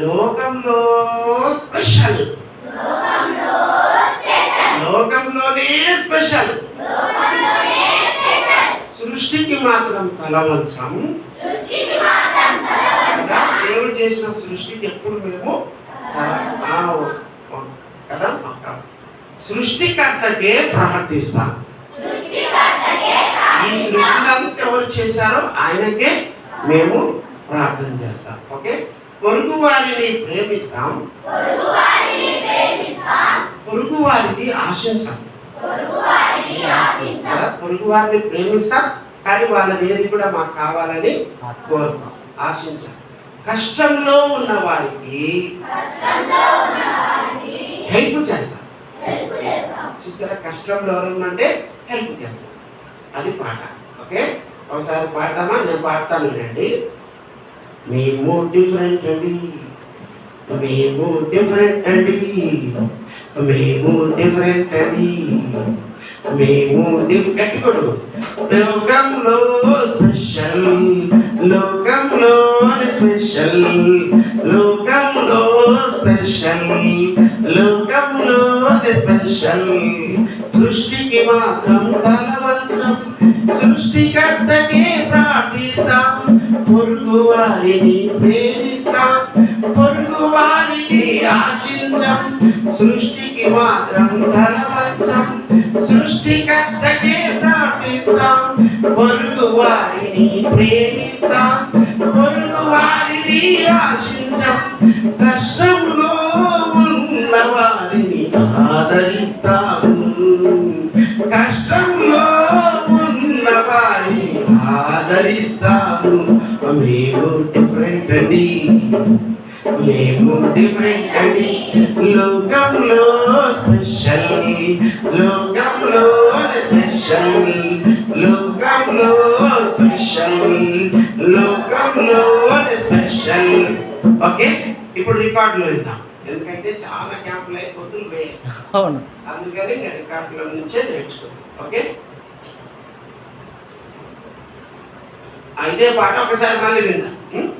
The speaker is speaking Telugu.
లోకంలో స్పెషల్. లోకంలోనే స్పెషల్. సృష్టికి మాత్రం తల వంచాము కదా? దేవుడు చేసిన సృష్టికి ఎప్పుడు మేము కదా? సృష్టికర్తకే ప్రార్థిస్తాం ఈ సృష్టిని ఎవరు చేశారో ఆయనకే మేము ప్రార్థన చేస్తాం. ఓకే? పొరుగు వారిని ప్రేమిస్తాం. పొరుగు వారిది ఆశించాం? పొరుగు వారిని ప్రేమిస్తాం కానీ వాళ్ళది ఏది కూడా మాకు కావాలని కోరుతాం ఆశించాం కష్టంలో ఉన్న వారికి హెల్ప్ చేస్తాం. చూసారా? కష్టంలో ఎవరుందంటే హెల్ప్ చేస్తాం అది పాట. ఓకే? ఒకసారి పాడతామా నేను పాడతాను వినండి. మేము డిఫరెంట్ అండి. మేము డిఫరెంట్ అండి. మేము డిఫరెంట్ అండి. మేము కట్టుకోడు లోకంలో స్పెషల్ లోకంలో స్పెషల్ లోకంలో స్పెషల్ లోకంలో స్పెషల్ సృష్టికి మాత్రం తలవంచం సృష్టికర్తకే ప్రార్థిస్తాం. పొరుగు వారిని ప్రేమిస్తాం. పొరుగు వారిని ఆశించం. సృష్టికి మాత్రం తలవంచం. సృష్టికర్తకే ప్రార్థిస్తాం. పొరుగు వారిని ప్రేమిస్తాం. పొరుగు వారిని ఆశించం. కష్టంలో ఉన్న వారిని ఆదరిస్తాం. కష్టం ఆదరిస్తాము. మేము డిఫరెంట్ అండి. మేము డిఫరెంట్ అండి. లోకంలో స్పెషల్ లోకంలో స్పెషల్ లోకంలో స్పెషల్ లోకంలో స్పెషల్ ఓకే? ఇప్పుడు రికార్డులో ఇద్దాం ఎందుకంటే చాలా క్యాంపులు అయిపోతుంది అందుకని రికార్డుల నుంచే నేర్చుకుందాం ఓకే? ఇదే పాట ఒకసారి మళ్ళీ విందాం ఉం?